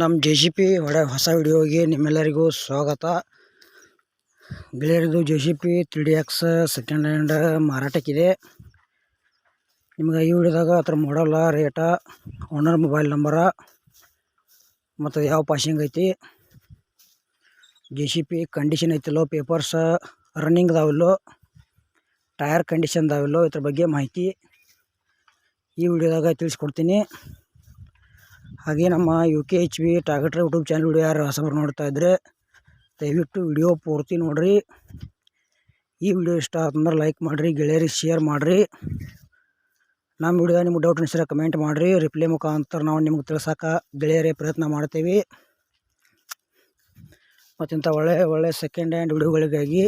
ನಮ್ಮ J C P ಹೊಡೆ ಹೊಸ ವಿಡಿಯೋಗೆ ನಿಮ್ಮೆಲ್ಲರಿಗೂ ಸ್ವಾಗತ. ಗೆಳೆಯರದು J C B three D X second hand ಮಾರಾಟಕ್ಕಿದೆ. ನಿಮ್ಗೆ ಈ ವಿಡಿಯೋದಾಗ ಅದ್ರ ಮಾಡಲ್ಲ ರೇಟ ಓನರ್ ಮೊಬೈಲ್ ನಂಬರ ಮತ್ತು ಯಾವ ಪಾಸಿಂಗ್ ಐತಿ. ಜೆ ಸಿ ಪಿ ಕಂಡೀಷನ್ ಐತಿಲ್ಲೋ ಪೇಪರ್ಸ್ ರನ್ನಿಂಗ್ ಅದಾವಿಲ್ಲೋ ಟಯರ್ ಕಂಡೀಷನ್ ಅದಾವಿಲ್ಲೋ ಇದ್ರ ಬಗ್ಗೆ ಮಾಹಿತಿ ಈ ವಿಡಿಯೋದಾಗ ತಿಳಿಸ್ಕೊಡ್ತೀನಿ. ಹಾಗೆ ನಮ್ಮ ಯು ಕೆ ಎಚ್ ಬಿ ಟಾಗಟ್ರ ಯೂಟ್ಯೂಬ್ ಚಾನಲ್ ವಿಡಿಯೋ ಯಾರು ಹೊಸಬರು ನೋಡ್ತಾ ಇದ್ದರೆ ದಯವಿಟ್ಟು ವಿಡಿಯೋ ಪೂರ್ತಿ ನೋಡಿರಿ. ಈ ವಿಡಿಯೋ ಇಷ್ಟ ಆತಂದ್ರೆ ಲೈಕ್ ಮಾಡಿರಿ, ಗೆಳೆಯರಿಗೆ ಶೇರ್ ಮಾಡಿರಿ. ನಮ್ಮ ವಿಡಿಯೋ ನಿಮ್ಗೆ ಡೌಟ್ ಅನಿಸಿದ್ರೆ ಕಮೆಂಟ್ ಮಾಡಿರಿ. ರಿಪ್ಲೈ ಮುಖಾಂತರ ನಾವು ನಿಮ್ಗೆ ತಿಳ್ಸೋಕೆ ಗೆಳೆಯರೇ ಪ್ರಯತ್ನ ಮಾಡ್ತೀವಿ. ಮತ್ತಿಂಥ ಇಂಥ ಒಳ್ಳೆ ಒಳ್ಳೆ ಸೆಕೆಂಡ್ ಹ್ಯಾಂಡ್ ವಿಡಿಯೋಗಳಿಗಾಗಿ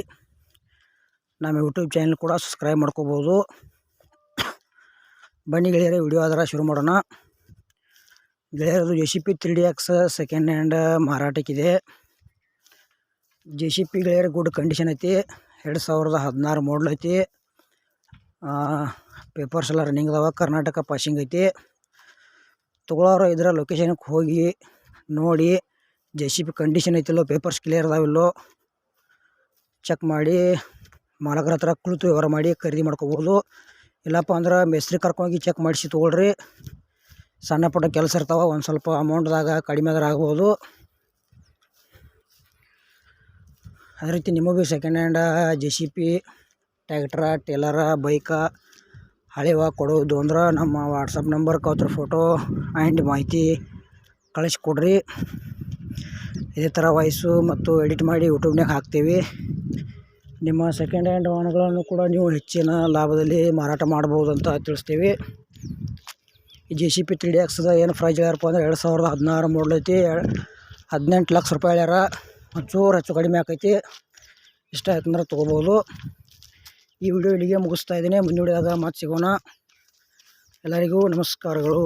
ನಮ್ಮ ಯೂಟ್ಯೂಬ್ ಚಾನಲ್ ಕೂಡ ಸಬ್ಸ್ಕ್ರೈಬ್ ಮಾಡ್ಕೋಬೋದು. ಬನ್ನಿ ಗೆಳೆಯರೇ ವಿಡಿಯೋ ಆದ್ರೆ ಶುರು ಮಾಡೋಣ. ಗೆಳೆಯರದು J C B three D X second hand ಮಾರಾಟಕ್ಕಿದೆ. J C B ಗೆಳೆಯರ ಗುಡ್ ಕಂಡೀಷನ್ ಐತಿ. ಎರಡು ಸಾವಿರದ ಹದಿನಾರು ಮಾಡಲ್ ಐತಿ. ಪೇಪರ್ಸ್ ಎಲ್ಲ ರನ್ನಿಂಗ್ ಅದಾವ. ಕರ್ನಾಟಕ ಪಾಸಿಂಗ್ ಐತಿ. ತಗೊಳೋರು ಇದರ ಲೊಕೇಶನ್ಗೆ ಹೋಗಿ ನೋಡಿ. ಜೆ ಸಿ ಪಿ ಕಂಡೀಷನ್ ಐತಿಲ್ಲೋ ಪೇಪರ್ಸ್ ಕ್ಲಿಯರ್ ಅದಾವಿಲ್ಲೋ ಚೆಕ್ ಮಾಡಿ. ಮಾಲಕರ ಹತ್ರ ಕುಳಿತು ವ್ಯವಹಾರ ಮಾಡಿ ಖರೀದಿ ಮಾಡ್ಕೋಬೋದು. ಇಲ್ಲಪ್ಪ ಅಂದ್ರೆ ಮೇಸ್ತ್ರಿ ಕರ್ಕೊಂಡೋಗಿ ಚೆಕ್ ಮಾಡಿಸಿ ತೊಗೊಳ್ರಿ. ಸಣ್ಣ ಪುಟ್ಟ ಕೆಲಸ ಇರ್ತಾವೆ, ಒಂದು ಸ್ವಲ್ಪ ಅಮೌಂಟ್ದಾಗ ಕಡಿಮೆ ಆದ್ರೆ ಆಗ್ಬೋದು. ಅದೇ ರೀತಿ ನಿಮಗೂ ಭೀ second hand J C B tractor trailer bike ಹಳೆವ ಕೊಡೋದು ಅಂದ್ರೆ ನಮ್ಮ ವಾಟ್ಸಪ್ ನಂಬರ್ ಅವ್ರ ಫೋಟೋ ಆ್ಯಂಡ್ ಮಾಹಿತಿ ಕಳಿಸ್ಕೊಡ್ರಿ. ಇದೇ ಥರ ವಾಯ್ಸು ಮತ್ತು ಎಡಿಟ್ ಮಾಡಿ ಯೂಟ್ಯೂಬ್ನಾಗ ಹಾಕ್ತೀವಿ. ನಿಮ್ಮ ಸೆಕೆಂಡ್ ಹ್ಯಾಂಡ್ ವಾಹನಗಳನ್ನು ಕೂಡ ನೀವು ಹೆಚ್ಚಿನ ಲಾಭದಲ್ಲಿ ಮಾರಾಟ ಮಾಡ್ಬೋದು ಅಂತ ತಿಳಿಸ್ತೀವಿ. ಈ J C B three D ಎಕ್ಸ್ದ ಏನು ಪ್ರೈಸ್ ಹೇಳ್ಯಾರಪ್ಪ ಅಂದ್ರೆ ಎರಡು ಸಾವಿರದ ಹದಿನಾರು ಮಾಡಲ್ ಐತಿ. ಹದಿನೆಂಟು ಲಕ್ಷ ರೂಪಾಯಿ ಹೇಳ್ಯಾರ. ಒಂಚೂರು ಹೆಚ್ಚು ಕಡಿಮೆ ಆಕೈತಿ. ಇಷ್ಟ ಆಯ್ತಂದ್ರೆ ತೊಗೋಬೋದು. ಈ ವಿಡಿಯೋ ಇಲ್ಲಿಗೆ ಮುಗಿಸ್ತಾ ಇದ್ದೀನಿ. ಮುಂದಿನ ವಿಡಿಯೋದಾಗ ಮತ್ತೆ ಸಿಗೋಣ. ಎಲ್ಲರಿಗೂ ನಮಸ್ಕಾರಗಳು.